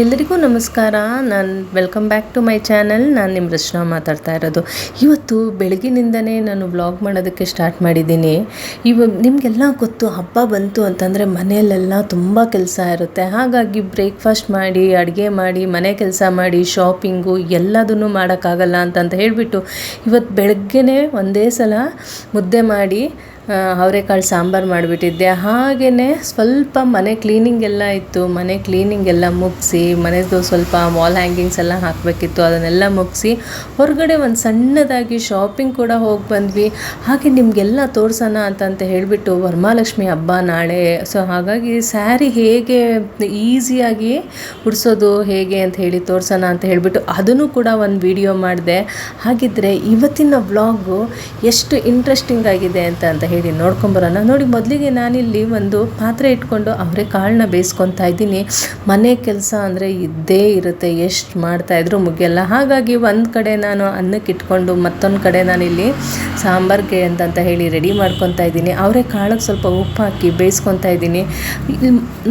ಎಲ್ಲರಿಗೂ ನಮಸ್ಕಾರ. ನಾನು welcome back to my channel ನಾನು ನಿಮ್ಮ ರಚನಾ ಮಾತಾಡ್ತಾ ಇರೋದು. ಇವತ್ತು ಬೆಳಗಿನಿಂದನೇ ನಾನು ಬ್ಲಾಗ್ ಮಾಡೋದಕ್ಕೆ ಸ್ಟಾರ್ಟ್ ಮಾಡಿದ್ದೀನಿ. ಇವ ನಿಮಗೆಲ್ಲ ಗೊತ್ತು, ಹಬ್ಬ ಬಂತು ಅಂತಂದರೆ ಮನೆಯಲ್ಲೆಲ್ಲ ತುಂಬ ಕೆಲಸ ಇರುತ್ತೆ. ಹಾಗಾಗಿ ಬ್ರೇಕ್ಫಾಸ್ಟ್ ಮಾಡಿ, ಅಡುಗೆ ಮಾಡಿ, ಮನೆ ಕೆಲಸ ಮಾಡಿ ಶಾಪಿಂಗು ಎಲ್ಲದನ್ನು ಮಾಡೋಕ್ಕಾಗಲ್ಲ ಅಂತಂತ ಹೇಳಿಬಿಟ್ಟು ಇವತ್ತು ಬೆಳಗ್ಗೆನೇ ಒಂದೇ ಸಲ ಮುದ್ದೆ ಮಾಡಿ ಅವರೆಕಾಳು ಸಾಂಬಾರು ಮಾಡಿಬಿಟ್ಟಿದ್ದೆ. ಹಾಗೆಯೇ ಸ್ವಲ್ಪ ಮನೆ ಕ್ಲೀನಿಂಗ್ ಎಲ್ಲ ಇತ್ತು. ಮನೆ ಕ್ಲೀನಿಂಗ್ ಎಲ್ಲ ಮುಗಿಸಿ, ಮನೆದು ಸ್ವಲ್ಪ ವಾಲ್ ಹ್ಯಾಂಗಿಂಗ್ಸ್ ಎಲ್ಲ ಹಾಕಬೇಕಿತ್ತು. ಅದನ್ನೆಲ್ಲ ಮುಗಿಸಿ ಹೊರಗಡೆ ಒಂದು ಸಣ್ಣದಾಗಿ ಶಾಪಿಂಗ್ ಕೂಡ ಹೋಗಿ ಬಂದ್ವಿ. ಹಾಗೆ ನಿಮಗೆಲ್ಲ ತೋರ್ಸೋಣ ಅಂತಂತ ಹೇಳಿಬಿಟ್ಟು ವರಮಹಾಲಕ್ಷ್ಮಿ ಹಬ್ಬ ನಾಳೆ. ಸೊ ಹಾಗಾಗಿ ಸ್ಯಾರಿ ಹೇಗೆ ಈಸಿಯಾಗಿ ಉಡಿಸೋದು ಹೇಗೆ ಅಂತ ಹೇಳಿ ತೋರಿಸೋಣ ಅಂತ ಹೇಳಿಬಿಟ್ಟು ಅದನ್ನು ಕೂಡ ಒಂದು ವಿಡಿಯೋ ಮಾಡಿದೆ. ಹಾಗಿದ್ದರೆ ಇವತ್ತಿನ ವ್ಲಾಗು ಎಷ್ಟು ಇಂಟ್ರೆಸ್ಟಿಂಗ್ ಆಗಿದೆ ಅಂತ ಅಂತ ಹೇಳಿ ನೋಡ್ಕೊಂಬರೋಣ. ನೋಡಿ, ಮೊದಲಿಗೆ ನಾನಿಲ್ಲಿ ಒಂದು ಪಾತ್ರೆ ಇಟ್ಕೊಂಡು ಅವರೇ ಕಾಳನ್ನ ಬೇಯಿಸ್ಕೊತಾ ಇದ್ದೀನಿ. ಮನೆ ಕೆಲಸ ಅಂದರೆ ಇದ್ದೇ ಇರುತ್ತೆ, ಎಷ್ಟು ಮಾಡ್ತಾಯಿದ್ರು ಮುಗಿಯಲ್ಲ. ಹಾಗಾಗಿ ಒಂದು ಕಡೆ ನಾನು ಅನ್ನಕ್ಕೆ ಇಟ್ಕೊಂಡು ಮತ್ತೊಂದು ಕಡೆ ನಾನಿಲ್ಲಿ ಸಾಂಬಾರ್ಗೆ ಅಂತಂತ ಹೇಳಿ ರೆಡಿ ಮಾಡ್ಕೊತಾ ಇದ್ದೀನಿ. ಅವರೇ ಕಾಳಕ್ಕೆ ಸ್ವಲ್ಪ ಉಪ್ಪು ಹಾಕಿ ಬೇಯಿಸ್ಕೊತಾ ಇದ್ದೀನಿ.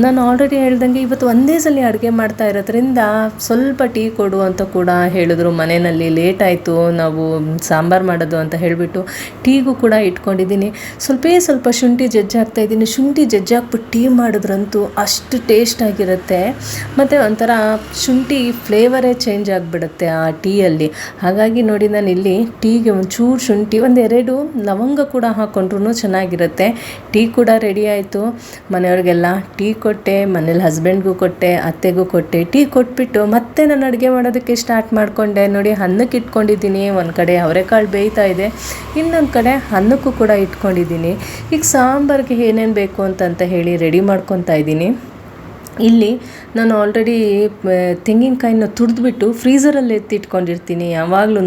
ನಾನು ಆಲ್ರೆಡಿ ಹೇಳ್ದಂಗೆ ಇವತ್ತು ಒಂದೇ ಸಲ ಅಡುಗೆ ಮಾಡ್ತಾ ಇರೋದ್ರಿಂದ ಸ್ವಲ್ಪ ಟೀ ಕೊಡು ಅಂತ ಕೂಡ ಹೇಳಿದ್ರು. ಮನೆಯಲ್ಲಿ ಲೇಟ್ ಆಯಿತು, ನಾವು ಸಾಂಬಾರು ಮಾಡೋದು ಅಂತ ಹೇಳಿಬಿಟ್ಟು ಟೀಗೂ ಕೂಡ ಇಟ್ಕೊಂಡಿದ್ದೀನಿ. ಸ್ವಲ್ಪೇ ಸ್ವಲ್ಪ ಶುಂಠಿ ಜಜ್ಜಿ ಹಾಕ್ತಾ ಇದ್ದೀನಿ. ಶುಂಠಿ ಜಜ್ಜಾಕ್ಬಿಟ್ಟು ಟೀ ಮಾಡಿದ್ರಂತೂ ಅಷ್ಟು ಟೇಸ್ಟ್ ಆಗಿರುತ್ತೆ. ಮತ್ತು ಒಂಥರ ಶುಂಠಿ ಫ್ಲೇವರೇ ಚೇಂಜ್ ಆಗಿಬಿಡುತ್ತೆ ಆ ಟೀಯಲ್ಲಿ. ಹಾಗಾಗಿ ನೋಡಿ ನಾನು ಇಲ್ಲಿ ಟೀಗೆ ಒಂಚೂರು ಶುಂಠಿ, ಒಂದೆರಡು ಲವಂಗ ಕೂಡ ಹಾಕ್ಕೊಂಡ್ರು ಚೆನ್ನಾಗಿರುತ್ತೆ. ಟೀ ಕೂಡ ರೆಡಿ ಆಯಿತು. ಮನೆಯವ್ರಿಗೆಲ್ಲ ಟೀ ಕೊಟ್ಟೆ, ಮನೇಲಿ ಹಸ್ಬೆಂಡ್ಗೂ ಕೊಟ್ಟೆ, ಅತ್ತೆಗೂ ಕೊಟ್ಟೆ, ಟೀ ಕೊಟ್ಬಿಟ್ಟು ಮತ್ತೆ ನಾನು ಅಡುಗೆ ಮಾಡೋದಕ್ಕೆ ಸ್ಟಾರ್ಟ್ ಮಾಡಿಕೊಂಡೆ. ನೋಡಿ ಅನ್ನಕ್ಕೆ ಇಟ್ಕೊಂಡಿದ್ದೀನಿ ಒಂದು ಕಡೆ ಅವರೆಕಾಳು ಬೇಯ್ತಾ ಇದೆ. ಇನ್ನೊಂದು ಕಡೆ ಅನ್ನಕ್ಕೂ ಕೂಡ ಇಟ್ಕೊಂಡಿದ್ದೀನಿ. ಈಗ ಸಾಂಬಾರಿಗೆ ಏನೇನು ಬೇಕು ಅಂತಂತ ಹೇಳಿ ರೆಡಿ ಮಾಡ್ಕೊತಾ ಇದ್ದೀನಿ. ಇಲ್ಲಿ ನಾನು ಆಲ್ರೆಡಿ ತೆಂಗಿನಕಾಯಿನ ತುರಿದ್ಬಿಟ್ಟು ಫ್ರೀಝರಲ್ಲಿ ಎತ್ತಿಟ್ಕೊಂಡಿರ್ತೀನಿ. ಯಾವಾಗ್ಲೂ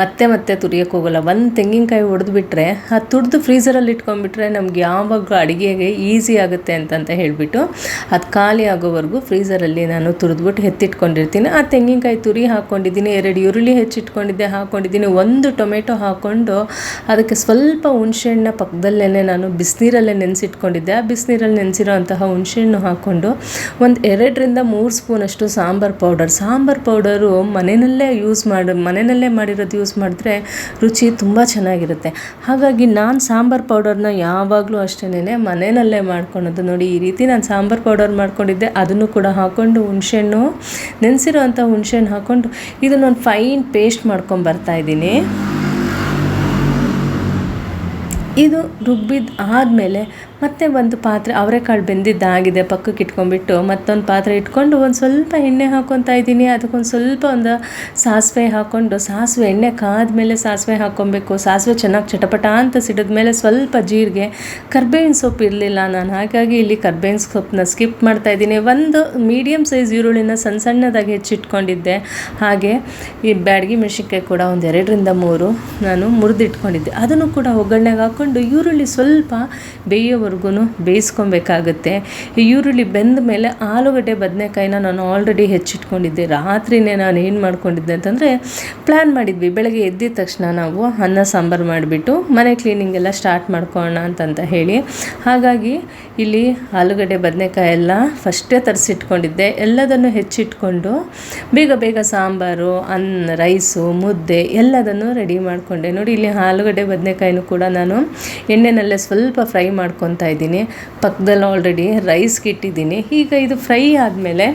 ಮತ್ತೆ ಮತ್ತೆ ತುರಿಯೋಕ್ಕೆ ಹೋಗಲ್ಲ. ಒಂದು ತೆಂಗಿನಕಾಯಿ ಹೊಡೆದ್ಬಿಟ್ರೆ ಆ ತುರಿದು ಫ್ರೀಝರಲ್ಲಿ ಇಟ್ಕೊಂಡ್ಬಿಟ್ರೆ ನಮ್ಗೆ ಯಾವಾಗಲೂ ಅಡುಗೆಗೆ ಈಸಿ ಆಗುತ್ತೆ ಅಂತಂತ ಹೇಳಿಬಿಟ್ಟು ಅದು ಖಾಲಿ ಆಗೋವರೆಗೂ ಫ್ರೀಝರಲ್ಲಿ ನಾನು ತುರಿದ್ಬಿಟ್ಟು ಎತ್ತಿಟ್ಕೊಂಡಿರ್ತೀನಿ. ಆ ತೆಂಗಿನಕಾಯಿ ತುರಿ ಹಾಕ್ಕೊಂಡಿದ್ದೀನಿ ಎರಡು ಈರುಳ್ಳಿ ಹೆಚ್ಚಿಟ್ಕೊಂಡಿದ್ದೆ ಹಾಕ್ಕೊಂಡಿದ್ದೀನಿ ಒಂದು ಟೊಮೆಟೊ ಹಾಕ್ಕೊಂಡು ಅದಕ್ಕೆ ಸ್ವಲ್ಪ ಹುಣಸೆಹಣ್ಣ ಪಕ್ಕದಲ್ಲೇ ನಾನು ಬಿಸಿನೀರಲ್ಲೇ ನೆನೆಸಿಟ್ಕೊಂಡಿದ್ದೆ. ಆ ಬಿಸಿನೀರಲ್ಲಿ ನೆನೆಸಿರೋ ಅಂತಹ ಹುಣಸೆಹಣ್ಣು ಹಾಕ್ಕೊಂಡು ಒಂದು ಎರಡರಿಂದ ಮೂರು ಸ್ಪೂನಷ್ಟು ಸಾಂಬಾರು ಪೌಡರ್. ಸಾಂಬಾರು ಪೌಡರು ಮನೆಯಲ್ಲೇ ಯೂಸ್ ಮಾಡಿ, ಮನೆಯಲ್ಲೇ ಮಾಡಿರೋದು ಯೂಸ್ ಮಾಡಿದ್ರೆ ರುಚಿ ತುಂಬ ಚೆನ್ನಾಗಿರುತ್ತೆ. ಹಾಗಾಗಿ ನಾನು ಸಾಂಬಾರು ಪೌಡರ್ನ ಯಾವಾಗಲೂ ಅಷ್ಟೇನೆ ಮನೆಯಲ್ಲೇ ಮಾಡ್ಕೊಳೋದು. ನೋಡಿ, ಈ ರೀತಿ ನಾನು ಸಾಂಬಾರು ಪೌಡರ್ ಮಾಡ್ಕೊಂಡಿದ್ದೆ. ಅದನ್ನು ಕೂಡ ಹಾಕ್ಕೊಂಡು ಹುಣಸೆಹಣ್ಣು ನೆನೆಸಿರೋ ಅಂಥ ಹುಣಸೆಹಣ್ಣು ಹಾಕ್ಕೊಂಡು ಇದನ್ನೊಂದು ಫೈನ್ ಪೇಸ್ಟ್ ಮಾಡ್ಕೊಂಡು ಬರ್ತಾ ಇದ್ದೀನಿ. ಇದು ರುಬ್ಬಿದ್ದು ಆದಮೇಲೆ ಮತ್ತೆ ಒಂದು ಪಾತ್ರೆ ಅವರೆಕಾಳು ಬೆಂದಿದ್ದಾಗಿದೆ ಪಕ್ಕಕ್ಕೆ ಇಟ್ಕೊಂಡ್ಬಿಟ್ಟು. ಮತ್ತೊಂದು ಪಾತ್ರೆ ಇಟ್ಕೊಂಡು ಒಂದು ಸ್ವಲ್ಪ ಎಣ್ಣೆ ಹಾಕ್ಕೊತಾ ಇದ್ದೀನಿ. ಅದಕ್ಕೊಂದು ಸ್ವಲ್ಪ ಒಂದು ಸಾಸಿವೆ ಹಾಕ್ಕೊಂಡು ಸಾಸಿವೆ ಎಣ್ಣೆ ಕಾದ್ಮೇಲೆ ಸಾಸಿವೆ ಹಾಕ್ಕೊಬೇಕು. ಸಾಸಿವೆ ಚೆನ್ನಾಗಿ ಚಟಪಟ ಅಂತ ಸಿಡಿದ್ಮೇಲೆ ಸ್ವಲ್ಪ ಜೀರಿಗೆ, ಕರ್ಬೇವಿನ ಸೊಪ್ಪು ಇರಲಿಲ್ಲ ನಾನು. ಹಾಗಾಗಿ ಇಲ್ಲಿ ಕರ್ಬೇವಿನ ಸೊಪ್ಪನ್ನ ಸ್ಕಿಪ್ ಮಾಡ್ತಾ ಇದ್ದೀನಿ. ಒಂದು ಮೀಡಿಯಮ್ ಸೈಜ್ ಈರುಳ್ಳಿನ ಸಣ್ಣ ಸಣ್ಣದಾಗಿ ಹೆಚ್ಚಿಟ್ಕೊಂಡಿದ್ದೆ. ಹಾಗೆ ಈ ಬ್ಯಾಡಗಿ ಮೆಣಸಿನ್ಕಾಯಿ ಕೂಡ ಒಂದು ಎರಡರಿಂದ ಮೂರು ನಾನು ಮುರಿದಿಟ್ಕೊಂಡಿದ್ದೆ. ಅದನ್ನು ಕೂಡ ಒಗ್ಗರಣೆಗೆ ಹಾಕ್ಕೊಂಡು ಈರುಳ್ಳಿ ಸ್ವಲ್ಪ ಬೇಯೋವರೆಗೂ ಬೇಯಿಸ್ಕೊಬೇಕಾಗುತ್ತೆ. ಈರುಳ್ಳಿ ಬೆಂದ ಮೇಲೆ ಆಲೂಗಡ್ಡೆ ಬದನೆಕಾಯಿನ ನಾನು ಆಲ್ರೆಡಿ ಹೆಚ್ಚಿಟ್ಕೊಂಡಿದ್ದೆ. ರಾತ್ರಿನೇ ನಾನು ಏನು ಮಾಡ್ಕೊಂಡಿದ್ದೆ ಅಂತಂದರೆ ಪ್ಲ್ಯಾನ್ ಮಾಡಿದ್ವಿ. ಬೆಳಗ್ಗೆ ಎದ್ದಿದ ತಕ್ಷಣ ನಾವು ಅನ್ನ, ಸಾಂಬಾರು ಮಾಡಿಬಿಟ್ಟು ಮನೆ ಕ್ಲೀನಿಂಗ್ ಎಲ್ಲ ಸ್ಟಾರ್ಟ್ ಮಾಡ್ಕೊಳ್ಳೋಣ ಅಂತಂತ ಹೇಳಿ. ಹಾಗಾಗಿ ಇಲ್ಲಿ ಆಲೂಗಡ್ಡೆ, ಬದನೆಕಾಯಿ ಎಲ್ಲ ಫಸ್ಟೇ ತರಿಸಿಟ್ಕೊಂಡಿದ್ದೆ. ಎಲ್ಲದನ್ನು ಹೆಚ್ಚಿಟ್ಕೊಂಡು ಬೇಗ ಬೇಗ ಸಾಂಬಾರು, ಅನ್ನ ರೈಸು ಮುದ್ದೆ ಎಲ್ಲದನ್ನು ರೆಡಿ ಮಾಡಿಕೊಂಡೆ. ನೋಡಿ, ಇಲ್ಲಿ ಆಲೂಗಡ್ಡೆ, ಬದನೆಕಾಯಿನೂ ಕೂಡ ನಾನು ಎಣ್ಣೆನಲ್ಲೇ ಸ್ವಲ್ಪ ಫ್ರೈ ಮಾಡ್ಕೊತಾ ಇದ್ದೀನಿ. ಪಕ್ಕದಲ್ಲಿ ಆಲ್ರೆಡಿ ರೈಸ್ಗೆ ಇಟ್ಟಿದ್ದೀನಿ. ಈಗ ಇದು ಫ್ರೈ ಆದಮೇಲೆ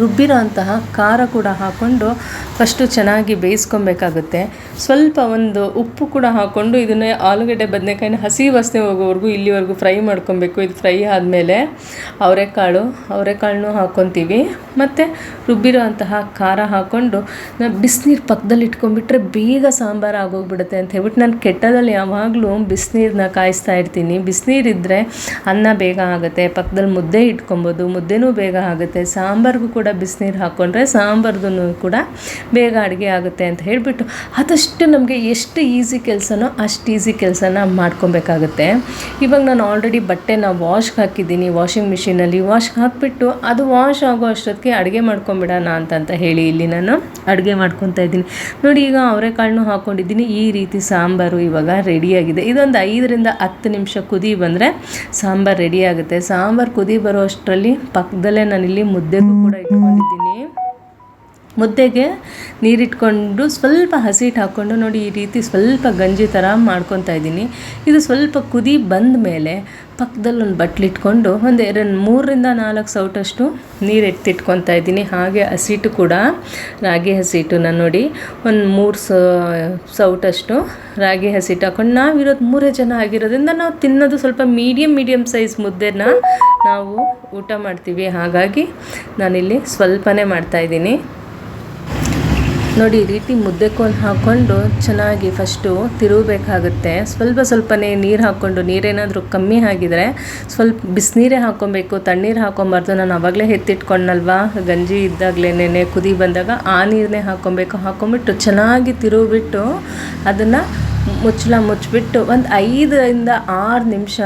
ರುಬ್ಬಿರೋ ಅಂತಹ ಖಾರ ಕೂಡ ಹಾಕ್ಕೊಂಡು ಫಸ್ಟು ಚೆನ್ನಾಗಿ ಬೇಯಿಸ್ಕೊಬೇಕಾಗುತ್ತೆ. ಸ್ವಲ್ಪ ಒಂದು ಉಪ್ಪು ಕೂಡ ಹಾಕ್ಕೊಂಡು ಇದನ್ನೇ ಆಲೂಗಡ್ಡೆ, ಬದನೆಕಾಯಿನ ಹಸಿ ವಾಸನೆ ಹೋಗೋವರೆಗೂ ಇಲ್ಲಿವರೆಗೂ ಫ್ರೈ ಮಾಡ್ಕೊಬೇಕು. ಇದು ಫ್ರೈ ಆದಮೇಲೆ ಅವರೆಕಾಳು, ಅವರೆಕಾಳನ್ನು ಹಾಕ್ಕೊತೀವಿ ಮತ್ತು ರುಬ್ಬಿರೋ ಅಂತಹ ಖಾರ ಹಾಕ್ಕೊಂಡು ನಾವು ಬಿಸಿನೀರು ಪಕ್ಕದಲ್ಲಿ ಇಟ್ಕೊಂಡ್ಬಿಟ್ರೆ ಬೇಗ ಸಾಂಬಾರು ಆಗೋಗ್ಬಿಡುತ್ತೆ ಅಂತ ಹೇಳ್ಬಿಟ್ಟು ನಾನು ಕೆಟ್ಟದಲ್ಲಿ ಯಾವಾಗಲೂ ಬಿಸಿನೀರನ್ನ ಕಾಯಿಸ್ತಾ ಇರ್ತೀನಿ. ಬಿಸಿನೀರಿದ್ದರೆ ಅನ್ನ ಬೇಗ ಆಗುತ್ತೆ. ಪಕ್ಕದಲ್ಲಿ ಮುದ್ದೆ ಇಟ್ಕೊಬೋದು, ಮುದ್ದೆನೂ ಬೇಗ ಆಗುತ್ತೆ. ಸಾಂಬಾರಿಗೂ ಕೂಡ ಬಿಸಿನೀರು ಹಾಕ್ಕೊಂಡ್ರೆ ಸಾಂಬಾರ್ದು ಕೂಡ ಬೇಗ ಅಡುಗೆ ಆಗುತ್ತೆ ಅಂತ ಹೇಳಿಬಿಟ್ಟು ಆದಷ್ಟು ನಮಗೆ ಎಷ್ಟು ಈಸಿ ಕೆಲಸನೋ ಅಷ್ಟು ಈಸಿ ಕೆಲಸನ ಮಾಡ್ಕೊಬೇಕಾಗುತ್ತೆ. ಇವಾಗ ನಾನು ಆಲ್ರೆಡಿ ಬಟ್ಟೆನ ವಾಶ್ಗೆ ಹಾಕಿದ್ದೀನಿ ವಾಷಿಂಗ್ ಮಿಷಿನಲ್ಲಿ ವಾಶ್ಗೆ ಹಾಕಿಬಿಟ್ಟು ಅದು ವಾಶ್ ಆಗೋ ಅಷ್ಟೊತ್ತಿಗೆ ಅಡುಗೆ ಮಾಡ್ಕೊಂಬಿಡೋಣ ಅಂತಂತ ಹೇಳಿ ಇಲ್ಲಿ ನಾನು ಅಡುಗೆ ಮಾಡ್ಕೊತಾ ಇದ್ದೀನಿ. ನೋಡಿ ಈಗ ಅವರೆಕಾಳನ್ನು ಹಾಕ್ಕೊಂಡಿದ್ದೀನಿ ಈ ರೀತಿ ಸಾಂಬಾರು ಇವಾಗ ರೆಡಿಯಾಗಿದೆ ಇದೊಂದು ಐದರಿಂದ ಹತ್ತು ನಿಮಿಷ ಕುದಿ ಬಂದರೆ ಸಾಂಬಾರು ರೆಡಿ ಆಗುತ್ತೆ. ಸಾಂಬಾರು ಕುದಿ ಬರೋ ಅಷ್ಟರಲ್ಲಿ ಪಕ್ಕದಲ್ಲೇ ನಾನಿಲ್ಲಿ ಮುದ್ದೆಗೂ ಕೂಡ ಇಟ್ಕೊಂಡಿದ್ದೀನಿ ಮುದ್ದೆಗೆ ನೀರಿಟ್ಕೊಂಡು ಸ್ವಲ್ಪ ಹಸಿಟ್ಟು ಹಾಕ್ಕೊಂಡು ನೋಡಿ ಈ ರೀತಿ ಸ್ವಲ್ಪ ಗಂಜಿ ಥರ ಮಾಡ್ಕೊತಾ ಇದ್ದೀನಿ. ಇದು ಸ್ವಲ್ಪ ಕುದಿ ಬಂದ ಮೇಲೆ ಪಕ್ಕದಲ್ಲಿ ಒಂದು ಬಟ್ಲಿಟ್ಕೊಂಡು ಒಂದು ಎರಡು ಮೂರರಿಂದ ನಾಲ್ಕು ಸೌಟಷ್ಟು ನೀರು ಎತ್ತಿಟ್ಕೊತಾ ಇದ್ದೀನಿ. ಹಾಗೆ ಹಸಿಟ್ಟು ಕೂಡ, ರಾಗಿ ಹಸಿಟ್ಟು ನಾನು ನೋಡಿ ಒಂದು ಮೂರು ಸೌಟಷ್ಟು ರಾಗಿ ಹಸಿಟ್ಟು ಹಾಕೊಂಡು ನಾವಿರೋದು ಮೂರೇ ಜನ ಆಗಿರೋದ್ರಿಂದ ನಾವು ತಿನ್ನೋದು ಸ್ವಲ್ಪ ಮೀಡಿಯಮ್ ಮೀಡಿಯಮ್ ಸೈಜ್ ಮುದ್ದೆನ ನಾವು ಊಟ ಮಾಡ್ತೀವಿ. ಹಾಗಾಗಿ ನಾನಿಲ್ಲಿ ಸ್ವಲ್ಪನೇ ಮಾಡ್ತಾಯಿದ್ದೀನಿ ನೋಡಿ, ಈ ರೀತಿ ಮುದ್ದೆ ಕೋಲು ಹಾಕ್ಕೊಂಡು ಚೆನ್ನಾಗಿ ಫಸ್ಟು ತಿರುಗಬೇಕಾಗುತ್ತೆ. ಸ್ವಲ್ಪ ಸ್ವಲ್ಪನೇ ನೀರು ಹಾಕ್ಕೊಂಡು, ನೀರೇನಾದರೂ ಕಮ್ಮಿ ಆಗಿದರೆ ಸ್ವಲ್ಪ ಬಿಸಿನೀರೇ ಹಾಕ್ಕೊಬೇಕು. ತಣ್ಣೀರು ಹಾಕ್ಕೊಬಾರ್ದು. ನಾನು ಅವಾಗಲೇ ಎತ್ತಿಟ್ಕೊಂಡಲ್ವಾ ಗಂಜಿ ಇದ್ದಾಗಲೇ ಕುದಿ ಬಂದಾಗ ಆ ನೀರನ್ನೇ ಹಾಕ್ಕೊಬೇಕು. ಹಾಕ್ಕೊಂಬಿಟ್ಟು ಚೆನ್ನಾಗಿ ತಿರುಗಿಬಿಟ್ಟು ಅದನ್ನು ಮುಚ್ಚಳ ಮುಚ್ಚಿಬಿಟ್ಟು ಒಂದು ಐದರಿಂದ ಆರು ನಿಮಿಷ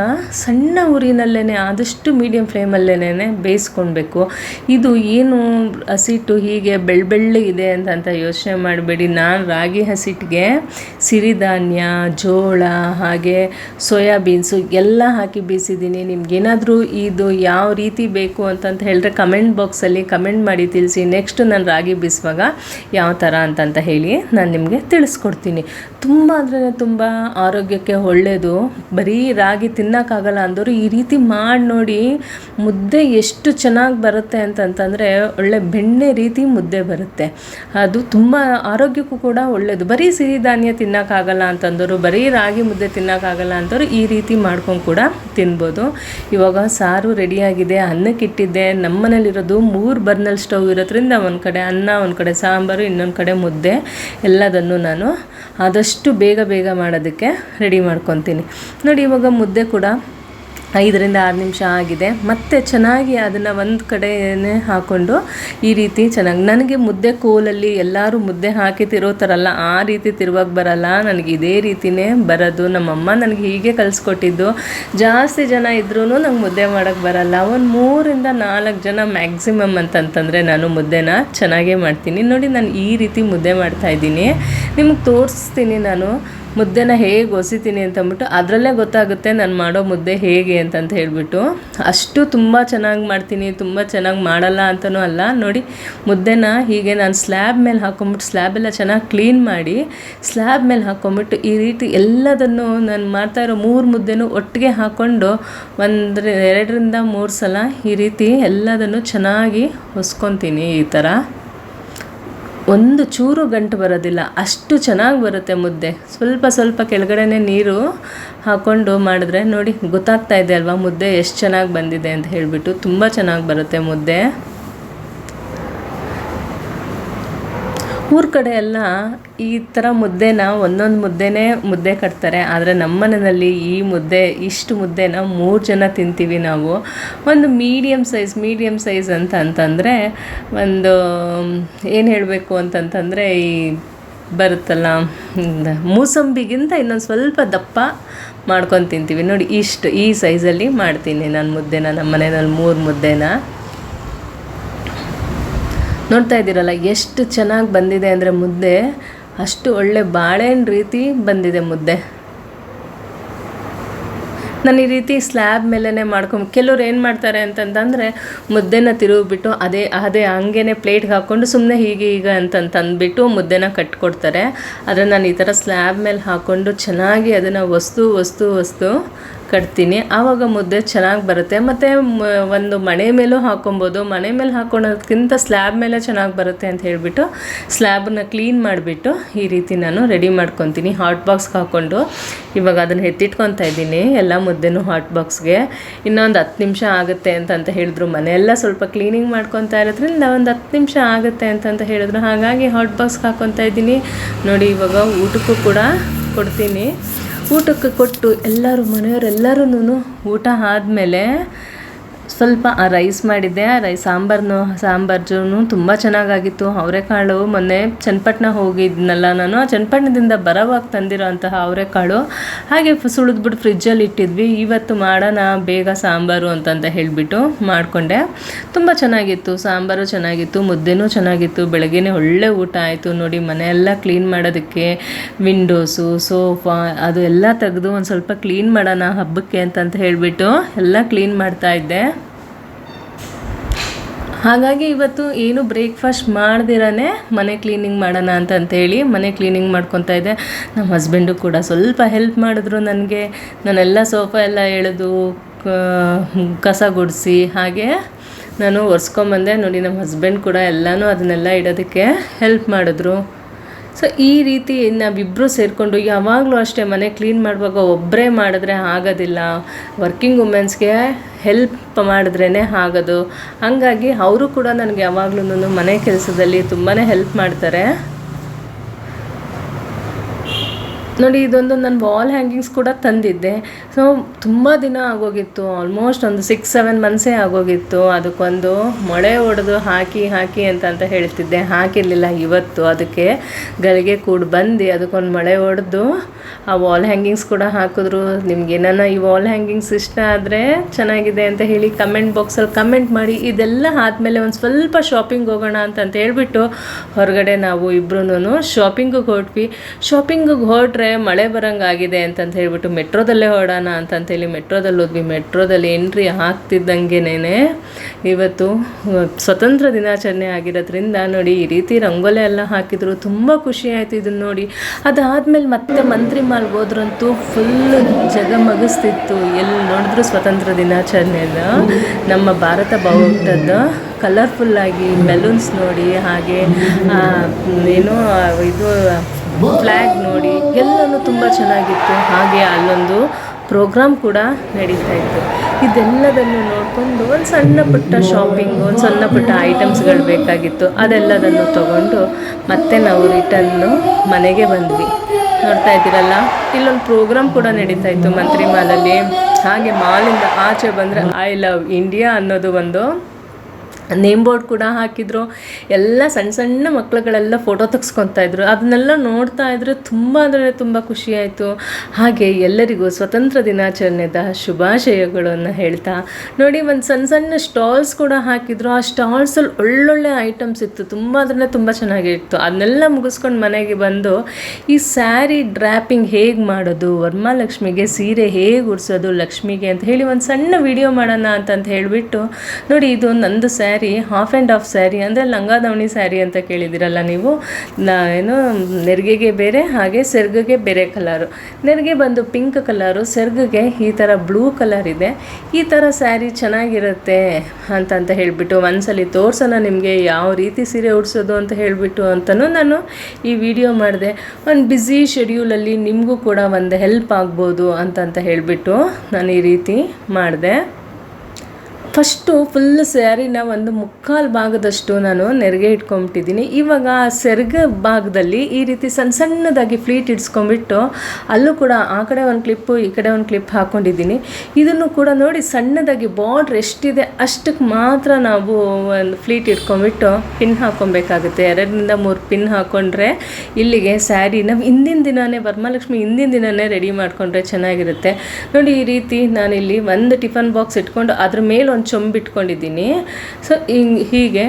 ಸಣ್ಣ ಉರಿನಲ್ಲೇ ಆದಷ್ಟು ಮೀಡಿಯಮ್ ಫ್ಲೇಮಲ್ಲೇ ಬೇಯಿಸ್ಕೊಳ್ಬೇಕು ಇದು ಏನು ಹಸಿಟ್ಟು ಹೀಗೆ ಬೆಳ್ಬೆಳ್ಳಿ ಇದೆ ಅಂತ ಅಂತ ಯೋಚನೆ ಮಾಡಬೇಡಿ. ನಾನು ರಾಗಿ ಹಸಿಟ್ಟಿಗೆ ಸಿರಿಧಾನ್ಯ ಜೋಳ, ಹಾಗೆ ಸೋಯಾಬೀನ್ಸು ಎಲ್ಲ ಹಾಕಿ ಬೇಯಿಸಿದ್ದೀನಿ. ನಿಮ್ಗೇನಾದರೂ ಇದು ಯಾವ ರೀತಿ ಬೇಕು ಅಂತಂತ ಹೇಳಿದ್ರೆ ಕಮೆಂಟ್ ಬಾಕ್ಸಲ್ಲಿ ಕಮೆಂಟ್ ಮಾಡಿ ತಿಳಿಸಿ. ನೆಕ್ಸ್ಟ್ ನಾನು ರಾಗಿ ಬೀಸುವಾಗ ಯಾವ ಥರ ಅಂತಂತ ಹೇಳಿ ನಾನು ನಿಮಗೆ ತಿಳಿಸ್ಕೊಡ್ತೀನಿ. ತುಂಬ ಅಂದರೆ ತುಂಬ ಆರೋಗ್ಯಕ್ಕೆ ಒಳ್ಳೆಯದು ಬರೀ ರಾಗಿ ತಿನ್ನೋಕ್ಕಾಗಲ್ಲ ಅಂದರು ಈ ರೀತಿ ಮಾಡಿ ನೋಡಿ ಮುದ್ದೆ ಎಷ್ಟು ಚೆನ್ನಾಗಿ ಬರುತ್ತೆ ಅಂತಂತಂದರೆ ಒಳ್ಳೆ ಬೆಣ್ಣೆ ರೀತಿ ಮುದ್ದೆ ಬರುತ್ತೆ. ಅದು ತುಂಬ ಆರೋಗ್ಯಕ್ಕೂ ಕೂಡ ಒಳ್ಳೆಯದು ಬರೀ ಸಿರಿಧಾನ್ಯ ತಿನ್ನೋಕ್ಕಾಗಲ್ಲ ಅಂತಂದರು, ಬರೀ ರಾಗಿ ಮುದ್ದೆ ತಿನ್ನೋಕ್ಕಾಗಲ್ಲ ಅಂತಂದರು ಈ ರೀತಿ ಮಾಡ್ಕೊಂಡು ಕೂಡ ತಿನ್ಬೋದು. ಇವಾಗ ಸಾರು ರೆಡಿಯಾಗಿದೆ ಅನ್ನಕ್ಕಿಟ್ಟಿದ್ದೆ ನಮ್ಮನೇಲಿರೋದು ನಮ್ಮ ಮನೇಲಿರೋದು ಮೂರು ಬರ್ನಲ್ ಸ್ಟವ್ ಇರೋದ್ರಿಂದ ಒಂದು ಕಡೆ ಅನ್ನ, ಒಂದು ಕಡೆ ಸಾಂಬಾರು, ಇನ್ನೊಂದು ಕಡೆ ಮುದ್ದೆ. ಎಲ್ಲದನ್ನು ನಾನು ಆದಷ್ಟು ಬೇಗ ಬೇಗ ಮಾಡೋದಕ್ಕೆ ರೆಡಿ ಮಾಡ್ಕೊತೀನಿ. ನೋಡಿ, ಇವಾಗ ಮುದ್ದೆ ಕೂಡ ಐದರಿಂದ ಆರು ನಿಮಿಷ ಆಗಿದೆ. ಮತ್ತೆ ಚೆನ್ನಾಗಿ ಅದನ್ನು ಒಂದು ಕಡೆಯೇ ಹಾಕ್ಕೊಂಡು ಈ ರೀತಿ ಚೆನ್ನಾಗಿ ನನಗೆ ಮುದ್ದೆ ಕೋಲಲ್ಲಿ ಎಲ್ಲರೂ ಮುದ್ದೆ ಹಾಕಿ ತಿರೋತಾರಲ್ಲ ಆ ರೀತಿ ತಿರುವಾಗ ಬರಲ್ಲ. ನನಗೆ ಇದೇ ರೀತಿಯೇ ಬರೋದು. ನಮ್ಮಮ್ಮ ನನಗೆ ಹೀಗೆ ಕಲಿಸ್ಕೊಟ್ಟಿದ್ದು. ಜಾಸ್ತಿ ಜನ ಇದ್ರೂ ನಂಗೆ ಮುದ್ದೆ ಮಾಡೋಕ್ಕೆ ಬರಲ್ಲ. ಒಂದು ಮೂರಿಂದ ನಾಲ್ಕು ಜನ ಮ್ಯಾಕ್ಸಿಮಮ್ ಅಂತಂತಂದರೆ ನಾನು ಮುದ್ದೆನ ಚೆನ್ನಾಗೇ ಮಾಡ್ತೀನಿ. ನೋಡಿ, ನಾನು ಈ ರೀತಿ ಮುದ್ದೆ ಮಾಡ್ತಾಯಿದ್ದೀನಿ ನಿಮಗೆ ತೋರಿಸ್ತೀನಿ ನಾನು. ಮುದ್ದೆನ ಹೇಗೆ ಒಸಿತೀನಿ ಅಂತಂದ್ಬಿಟ್ಟು ಅದರಲ್ಲೇ ಗೊತ್ತಾಗುತ್ತೆ ನಾನು ಮಾಡೋ ಮುದ್ದೆ ಹೇಗೆ ಅಂತಂತ ಹೇಳಿಬಿಟ್ಟು. ಅಷ್ಟು ತುಂಬ ಚೆನ್ನಾಗಿ ಮಾಡ್ತೀನಿ, ತುಂಬ ಚೆನ್ನಾಗಿ ಮಾಡಲ್ಲ ಅಂತಲೂ ಅಲ್ಲ. ನೋಡಿ, ಮುದ್ದೆನ ಹೀಗೆ ನಾನು ಸ್ಲ್ಯಾಬ್ ಮೇಲೆ ಹಾಕ್ಕೊಂಬಿಟ್ಟು ಸ್ಲ್ಯಾಬೆಲ್ಲ ಚೆನ್ನಾಗಿ ಕ್ಲೀನ್ ಮಾಡಿ, ಸ್ಲ್ಯಾಬ್ ಮೇಲೆ ಹಾಕೊಂಬಿಟ್ಟು ಈ ರೀತಿ ಎಲ್ಲದನ್ನು ನಾನು ಮಾಡ್ತಾ ಇರೋ ಮೂರು ಮುದ್ದೆನೂ ಒಟ್ಟಿಗೆ ಹಾಕ್ಕೊಂಡು ಒಂದು ಎರಡರಿಂದ ಮೂರು ಸಲ ಈ ರೀತಿ ಎಲ್ಲದನ್ನು ಚೆನ್ನಾಗಿ ಹೊಸ್ಕೊತೀನಿ ಈ ಥರ ಒಂದು ಚೂರು ಗಂಟು ಬರೋದಿಲ್ಲ, ಅಷ್ಟು ಚೆನ್ನಾಗಿ ಬರುತ್ತೆ ಮುದ್ದೆ. ಸ್ವಲ್ಪ ಸ್ವಲ್ಪ ಕೆಳಗಡೆನೇ ನೀರು ಹಾಕ್ಕೊಂಡು ಮಾಡಿದ್ರೆ ನೋಡಿ ಗೊತ್ತಾಗ್ತಾ ಇದೆ ಅಲ್ವಾ ಮುದ್ದೆ ಎಷ್ಟು ಚೆನ್ನಾಗಿ ಬಂದಿದೆ ಅಂತ ಹೇಳಿಬಿಟ್ಟು. ತುಂಬ ಚೆನ್ನಾಗಿ ಬರುತ್ತೆ ಮುದ್ದೆ. ಊರ ಕಡೆ ಎಲ್ಲ ಈ ಥರ ಮುದ್ದೆನ ಒಂದೊಂದು ಮುದ್ದೆನೇ ಮುದ್ದೆ ಕಟ್ತಾರೆ. ಆದರೆ ನಮ್ಮ ಮನೆಯಲ್ಲಿ ಈ ಮುದ್ದೆ, ಇಷ್ಟು ಮುದ್ದೆನ ಮೂರು ಜನ ತಿಂತೀವಿ ನಾವು. ಒಂದು ಮೀಡಿಯಮ್ ಸೈಜ್ ಮೀಡಿಯಮ್ ಸೈಜ್ ಅಂತ ಅಂತಂದರೆ ಒಂದು, ಏನು ಹೇಳಬೇಕು ಅಂತಂತಂದರೆ ಈ ಬರುತ್ತಲ್ಲ ಮೂಸಂಬಿಗಿಂತ ಇನ್ನೊಂದು ಸ್ವಲ್ಪ ದಪ್ಪ ಮಾಡ್ಕೊಂಡು ತಿಂತೀವಿ. ನೋಡಿ ಇಷ್ಟು ಈ ಸೈಜಲ್ಲಿ ಮಾಡ್ತೀನಿ ನಾನು ಮುದ್ದೆನ, ನಮ್ಮ ಮನೆಯಲ್ಲಿ ಮೂರು ಮುದ್ದೆನ. ನೋಡ್ತಾ ಇದ್ದೀರಲ್ಲ, ಎಷ್ಟು ಚೆನ್ನಾಗಿ ಬಂದಿದೆ ಅಂದರೆ ಮುದ್ದೆ. ಅಷ್ಟು ಒಳ್ಳೆ ಬಾಳೆಹಣ್ಣು ರೀತಿ ಬಂದಿದೆ ಮುದ್ದೆ. ನಾನು ಈ ರೀತಿ ಸ್ಲ್ಯಾಬ್ ಮೇಲೇ ಮಾಡ್ಕೊಂಡು, ಕೆಲವ್ರು ಏನು ಮಾಡ್ತಾರೆ ಅಂತಂತಂದರೆ ಮುದ್ದೆನ ತಿರುಗಿಬಿಟ್ಟು ಅದೇ ಅದೇ ಹಂಗೇ ಪ್ಲೇಟ್ಗೆ ಹಾಕ್ಕೊಂಡು ಸುಮ್ಮನೆ ಹೀಗೆ ಈಗ ಅಂತಂತಂದ್ಬಿಟ್ಟು ಮುದ್ದೆನ ಕಟ್ಕೊಡ್ತಾರೆ. ಆದರೆ ನಾನು ಈ ಥರ ಸ್ಲ್ಯಾಬ್ ಮೇಲೆ ಹಾಕ್ಕೊಂಡು ಚೆನ್ನಾಗಿ ಅದನ್ನು ವಸ್ತು ವಸ್ತು ವಸ್ತು ಕಟ್ತೀನಿ. ಆವಾಗ ಮುದ್ದೆ ಚೆನ್ನಾಗಿ ಬರುತ್ತೆ. ಮತ್ತು ಒಂದು ಮಣೆ ಮೇಲೂ ಹಾಕೊಬೋದು. ಮನೆ ಮೇಲೆ ಹಾಕೊಳೋದಕ್ಕಿಂತ ಸ್ಲ್ಯಾಬ್ ಮೇಲೆ ಚೆನ್ನಾಗಿ ಬರುತ್ತೆ ಅಂತ ಹೇಳಿಬಿಟ್ಟು ಸ್ಲ್ಯಾಬನ್ನ ಕ್ಲೀನ್ ಮಾಡಿಬಿಟ್ಟು ಈ ರೀತಿ ನಾನು ರೆಡಿ ಮಾಡ್ಕೊತೀನಿ. ಹಾಟ್ ಬಾಕ್ಸ್ಗೆ ಹಾಕ್ಕೊಂಡು ಇವಾಗ ಅದನ್ನು ಎತ್ತಿಟ್ಕೊತಾ ಇದ್ದೀನಿ. ಎಲ್ಲ ಮುದ್ದೆನೂ ಹಾಟ್ ಬಾಕ್ಸ್ಗೆ. ಇನ್ನೊಂದು ಹತ್ತು ನಿಮಿಷ ಆಗುತ್ತೆ ಅಂತಂತ ಹೇಳಿದ್ರು ಮನೆಯೆಲ್ಲ ಸ್ವಲ್ಪ ಕ್ಲೀನಿಂಗ್ ಮಾಡ್ಕೊತಾ ಇರೋದ್ರಿಂದ ಒಂದು ಹತ್ತು ನಿಮಿಷ ಆಗುತ್ತೆ ಅಂತಂತ ಹೇಳಿದ್ರು. ಹಾಗಾಗಿ ಹಾಟ್ ಬಾಕ್ಸ್ಗೆ ಹಾಕ್ಕೊತಾ ಇದ್ದೀನಿ. ನೋಡಿ, ಇವಾಗ ಊಟಕ್ಕೂ ಕೂಡ ಕೊಡ್ತೀನಿ. ಊಟಕ್ಕೆ ಕೊಟ್ಟು ಎಲ್ಲರೂ ಮನೆಯವರೆಲ್ಲರೂ ಊಟ ಆದಮೇಲೆ ಸ್ವಲ್ಪ ಆ ರೈಸ್ ಮಾಡಿದ್ದೆ. ಆ ರೈಸ್ ಸಾಂಬಾರ್ನು ಸಾಂಬಾರ್ಜೂ ತುಂಬ ಚೆನ್ನಾಗಾಗಿತ್ತು. ಅವರೆಕಾಳು ಮೊನ್ನೆ ಚನ್ನಪಟ್ಟಣ ಹೋಗಿದ್ನಲ್ಲ ನಾನು. ಆ ಚನ್ನಪಟ್ಟಣದಿಂದ ಬರವಾಗಿ ತಂದಿರೋ ಅಂತಹ ಅವರೆಕಾಳು ಹಾಗೆ ಸುಳಿದ್ಬಿಟ್ಟು ಫ್ರಿಜ್ಜಲ್ಲಿ ಇಟ್ಟಿದ್ವಿ. ಇವತ್ತು ಮಾಡೋಣ ಬೇಗ ಸಾಂಬಾರು ಅಂತಂತ ಹೇಳಿಬಿಟ್ಟು ಮಾಡಿಕೊಂಡೆ. ತುಂಬ ಚೆನ್ನಾಗಿತ್ತು. ಸಾಂಬಾರು ಚೆನ್ನಾಗಿತ್ತು, ಮುದ್ದೆನೂ ಚೆನ್ನಾಗಿತ್ತು. ಬೆಳಗ್ಗೆನೇ ಒಳ್ಳೆ ಊಟ ಆಯಿತು. ನೋಡಿ ಮನೆಯೆಲ್ಲ ಕ್ಲೀನ್ ಮಾಡೋದಕ್ಕೆ ವಿಂಡೋಸು ಸೋಫಾ ಅದು ಎಲ್ಲ ತೆಗೆದು ಒಂದು ಸ್ವಲ್ಪ ಕ್ಲೀನ್ ಮಾಡೋಣ ಹಬ್ಬಕ್ಕೆ ಅಂತಂತ ಹೇಳಿಬಿಟ್ಟು ಎಲ್ಲ ಕ್ಲೀನ್ ಮಾಡ್ತಾ ಇದ್ದೆ. ಹಾಗಾಗಿ ಇವತ್ತು ಏನು ಬ್ರೇಕ್ಫಾಸ್ಟ್ ಮಾಡ್ದಿರಾನೆ ಮನೆ ಕ್ಲೀನಿಂಗ್ ಮಾಡೋಣ ಅಂತ ಅಂತೇಳಿ ಮನೆ ಕ್ಲೀನಿಂಗ್ ಮಾಡ್ಕೊತಾ ಇದ್ದೆ. ನಮ್ಮ ಹಸ್ಬೆಂಡು ಕೂಡ ಸ್ವಲ್ಪ ಹೆಲ್ಪ್ ಮಾಡಿದ್ರು ನನಗೆ. ನಾನೆಲ್ಲ ಸೋಫಾ ಎಲ್ಲ ಎಳೆದು ಕಸ ಗುಡಿಸಿ, ಹಾಗೆ ನಾನು ಒರೆಸ್ಕೊಂಬಂದೆ. ನೋಡಿ ನಮ್ಮ ಹಸ್ಬೆಂಡ್ ಕೂಡ ಎಲ್ಲನೂ ಅದನ್ನೆಲ್ಲ ಇಡೋದಕ್ಕೆ ಹೆಲ್ಪ್ ಮಾಡಿದ್ರು. ಸೊ ಈ ರೀತಿ ನಾವಿಬ್ಬರು ಸೇರಿಕೊಂಡು ಯಾವಾಗಲೂ ಅಷ್ಟೇ ಮನೆ ಕ್ಲೀನ್ ಮಾಡುವಾಗ ಒಬ್ಬರೇ ಮಾಡಿದ್ರೆ ಆಗೋದಿಲ್ಲ. ವರ್ಕಿಂಗ್ ವುಮೆನ್ಸ್ಗೆ ಹೆಲ್ಪ್ ಮಾಡಿದ್ರೇ ಆಗೋದು. ಹಾಗಾಗಿ ಅವರು ಕೂಡ ನನಗೆ ಯಾವಾಗ್ಲೂ ಮನೆ ಕೆಲಸದಲ್ಲಿ ತುಂಬಾ ಹೆಲ್ಪ್ ಮಾಡ್ತಾರೆ. ನೋಡಿ, ಇದೊಂದು ನಾನು ವಾಲ್ ಹ್ಯಾಂಗಿಂಗ್ಸ್ ಕೂಡ ತಂದಿದ್ದೆ. ಸೊ ತುಂಬ ದಿನ ಆಗೋಗಿತ್ತು. ಆಲ್ಮೋಸ್ಟ್ ಒಂದು ಸಿಕ್ಸ್ ಸೆವೆನ್ ಮಂತ್ಸೇ ಆಗೋಗಿತ್ತು. ಅದಕ್ಕೊಂದು ಮೊಳೆ ಹೊಡೆದು ಹಾಕಿ ಹಾಕಿ ಅಂತ ಅಂತ ಹೇಳ್ತಿದ್ದೆ. ಹಾಕಿರಲಿಲ್ಲ ಇವತ್ತು. ಅದಕ್ಕೆ ಗಳಿಗೆ ಕೂಡ ಬಂದು ಅದಕ್ಕೊಂದು ಮೊಳೆ ಹೊಡೆದು ಆ ವಾಲ್ ಹ್ಯಾಂಗಿಂಗ್ಸ್ ಕೂಡ ಹಾಕಿದ್ರು. ನಿಮ್ಗೆ ಏನಾನ ಈ ವಾಲ್ ಹ್ಯಾಂಗಿಂಗ್ಸ್ ಇಷ್ಟ ಆದರೆ ಚೆನ್ನಾಗಿದೆ ಅಂತ ಹೇಳಿ ಕಮೆಂಟ್ ಬಾಕ್ಸಲ್ಲಿ ಕಮೆಂಟ್ ಮಾಡಿ. ಇದೆಲ್ಲ ಆದಮೇಲೆ ಒಂದು ಸ್ವಲ್ಪ ಶಾಪಿಂಗ್ ಹೋಗೋಣ ಅಂತಂತ ಹೇಳ್ಬಿಟ್ಟು ಹೊರಗಡೆ ನಾವು ಇಬ್ರು ಶಾಪಿಂಗಿಗೆ ಹೊರಟ್ವಿ ಶಾಪಿಂಗಿಗೆ ಹೊರಟ್ರೆ ಮಳೆ ಬರೋಂಗಾಗಿದೆ ಅಂತಂತ ಹೇಳ್ಬಿಟ್ಟು ಮೆಟ್ರೋದಲ್ಲೇ ಹೊರಡೋಣ ಅಂತಂತೇಳಿ ಮೆಟ್ರೋದಲ್ಲಿ ಹೋದ್ವಿ. ಮೆಟ್ರೋದಲ್ಲಿ ಎಂಟ್ರಿ ಆಗ್ತಿದ್ದಂಗೆನೇ ಇವತ್ತು ಸ್ವತಂತ್ರ ದಿನಾಚರಣೆ ಆಗಿರೋದ್ರಿಂದ ನೋಡಿ ಈ ರೀತಿ ರಂಗೋಲೆ ಎಲ್ಲ ಹಾಕಿದ್ರು. ತುಂಬ ಖುಷಿ ಆಯಿತು ಇದನ್ನ ನೋಡಿ. ಅದಾದಮೇಲೆ ಮತ್ತೆ ಮಂತ್ರಿ ಮಾಲ್ಗೆ ಹೋದ್ರಂತೂ ಫುಲ್ ಜಗಮಗಿಸ್ತಿತ್ತು. ಎಲ್ಲಿ ನೋಡಿದ್ರು ಸ್ವತಂತ್ರ ದಿನಾಚರಣೆದ ನಮ್ಮ ಭಾರತ ಬಾವುಟದ ಕಲರ್ಫುಲ್ಲಾಗಿ ಮೆಲೂನ್ಸ್ ನೋಡಿ, ಹಾಗೆ ಏನು ಇದು ಫ್ಲ್ಯಾಗ್ ನೋಡಿ ಎಲ್ಲನೂ ತುಂಬ ಚೆನ್ನಾಗಿತ್ತು. ಹಾಗೆ ಅಲ್ಲೊಂದು ಪ್ರೋಗ್ರಾಮ್ ಕೂಡ ನಡೀತಾ ಇತ್ತು. ಇದೆಲ್ಲದನ್ನು ನೋಡಿಕೊಂಡು ಒಂದು ಸಣ್ಣ ಪುಟ್ಟ ಶಾಪಿಂಗ್ ಒಂದು ಸಣ್ಣ ಪುಟ್ಟ ಐಟಮ್ಸ್ಗಳು ಬೇಕಾಗಿತ್ತು. ಅದೆಲ್ಲದನ್ನು ತಗೊಂಡು ಮತ್ತೆ ನಾವು ರಿಟರ್ನ್ ಮನೆಗೆ ಬಂದ್ವಿ. ನೋಡ್ತಾ ಇದ್ದೀರಲ್ಲ, ಇಲ್ಲೊಂದು ಪ್ರೋಗ್ರಾಮ್ ಕೂಡ ನಡೀತಾ ಇತ್ತು ಮಂತ್ರಿ ಮಾಲಲ್ಲಿ. ಹಾಗೆ ಮಾಲಿಂದ ಆಚೆ ಬಂದರೆ ಐ ಲವ್ ಇಂಡಿಯಾ ಅನ್ನೋದು ಒಂದು ನೇಮ್ ಬೋರ್ಡ್ ಕೂಡ ಹಾಕಿದ್ರು. ಎಲ್ಲ ಸಣ್ಣ ಸಣ್ಣ ಮಕ್ಕಳುಗಳೆಲ್ಲ ಫೋಟೋ ತೆಗೆಸ್ಕೊತಾ ಇದ್ರು. ಅದನ್ನೆಲ್ಲ ನೋಡ್ತಾ ಇದ್ರೆ ತುಂಬ ಅಂದರೆ ತುಂಬ ಖುಷಿ ಆಯಿತು. ಹಾಗೆ ಎಲ್ಲರಿಗೂ ಸ್ವತಂತ್ರ ದಿನಾಚರಣೆದ ಶುಭಾಶಯಗಳನ್ನು ಹೇಳ್ತಾ. ನೋಡಿ ಒಂದು ಸಣ್ಣ ಸಣ್ಣ ಸ್ಟಾಲ್ಸ್ ಕೂಡ ಹಾಕಿದ್ರು. ಆ ಸ್ಟಾಲ್ಸಲ್ಲಿ ಒಳ್ಳೊಳ್ಳೆ ಐಟಮ್ಸ್ ಇತ್ತು. ತುಂಬ ಅಂದರೆ ತುಂಬ ಚೆನ್ನಾಗಿತ್ತು ಅದನ್ನೆಲ್ಲ ಮುಗಿಸ್ಕೊಂಡು ಮನೆಗೆ ಬಂದು ಈ ಸ್ಯಾರಿ ಡ್ರ್ಯಾಪಿಂಗ್ ಹೇಗೆ ಮಾಡೋದು, ವರ್ಮಾಲಕ್ಷ್ಮಿಗೆ ಸೀರೆ ಹೇಗೆ ಉಡ್ಸೋದು, ಲಕ್ಷ್ಮಿಗೆ ಅಂತ ಹೇಳಿ ಒಂದು ಸಣ್ಣ ವಿಡಿಯೋ ಮಾಡೋಣ ಅಂತಂತ ಹೇಳಿಬಿಟ್ಟು ನೋಡಿ ಇದು ನಂದು sari. Half and half sari ಅಂದರೆ ಲಂಗ ದಾವಣಿ ಸ್ಯಾರಿ ಅಂತ ಕೇಳಿದಿರಲ್ಲ ನೀವು? ಏನು, ನೆರಿಗೆಗೆ ಬೇರೆ, ಹಾಗೆ ಸೆರ್ಗಗೆ ಬೇರೆ ಕಲರು ನೆರಿಗೆ ಬಂದು ಪಿಂಕ್ ಕಲರು ಸೆರ್ಗಿಗೆ ಈ ಥರ ಬ್ಲೂ ಕಲರ್ ಇದೆ. ಈ ಥರ ಸ್ಯಾರಿ ಚೆನ್ನಾಗಿರುತ್ತೆ ಅಂತಂತ ಹೇಳಿಬಿಟ್ಟು ಒಂದ್ಸಲಿ ತೋರ್ಸೋಣ ನಿಮಗೆ ಯಾವ ರೀತಿ ಸೀರೆ ಉಡ್ಸೋದು ಅಂತ ಹೇಳಿಬಿಟ್ಟು ಅಂತಲೂ ನಾನು ಈ ವಿಡಿಯೋ ಮಾಡಿದೆ. ಒಂದು ಬ್ಯುಸಿ ಶೆಡ್ಯೂಲಲ್ಲಿ ನಿಮಗೂ ಕೂಡ ಒಂದು ಹೆಲ್ಪ್ ಆಗ್ಬೋದು ಅಂತ ಹೇಳಿಬಿಟ್ಟು ನಾನು ಈ ರೀತಿ ಮಾಡಿದೆ. ಫಸ್ಟು ಫುಲ್ ಸ್ಯಾರಿನ ಒಂದು ಮುಕ್ಕಾಲು ಭಾಗದಷ್ಟು ನಾನು ನೆರಿಗೆ ಇಟ್ಕೊಂಬಿಟ್ಟಿದ್ದೀನಿ. ಇವಾಗ ಆ ಸೆರಗ ಭಾಗದಲ್ಲಿ ಈ ರೀತಿ ಸಣ್ಣ ಸಣ್ಣದಾಗಿ ಫ್ಲೀಟ್ ಇಡ್ಸ್ಕೊಂಬಿಟ್ಟು ಅಲ್ಲೂ ಕೂಡ ಆ ಕಡೆ ಒಂದು ಕ್ಲಿಪ್ಪು ಈ ಕಡೆ ಒಂದು ಕ್ಲಿಪ್ ಹಾಕ್ಕೊಂಡಿದ್ದೀನಿ ಇದನ್ನು ಕೂಡ ನೋಡಿ ಸಣ್ಣದಾಗಿ ಬಾರ್ಡ್ರ್ ಎಷ್ಟಿದೆ ಅಷ್ಟಕ್ಕೆ ಮಾತ್ರ ನಾವು ಒಂದು ಫ್ಲೀಟ್ ಇಟ್ಕೊಂಬಿಟ್ಟು ಪಿನ್ ಹಾಕ್ಕೊಬೇಕಾಗುತ್ತೆ ಎರಡರಿಂದ ಮೂರು ಪಿನ್ ಹಾಕ್ಕೊಂಡ್ರೆ ಇಲ್ಲಿಗೆ ಸ್ಯಾರಿ ನಾವು ಹಿಂದಿನ ದಿನವೇ ವರಮಹಾಲಕ್ಷ್ಮಿ ಹಿಂದಿನ ದಿನವೇ ರೆಡಿ ಮಾಡಿಕೊಂಡ್ರೆ ಚೆನ್ನಾಗಿರುತ್ತೆ. ನೋಡಿ ಈ ರೀತಿ ನಾನಿಲ್ಲಿ ಒಂದು ಟಿಫನ್ ಬಾಕ್ಸ್ ಇಟ್ಕೊಂಡು ಅದ್ರ ಮೇಲೆ ಚೊಂಬು ಇಟ್ಕೊಂಡಿದ್ದೀನಿ ಸೊ ಹಿಂಗೆ, ಹೀಗೆ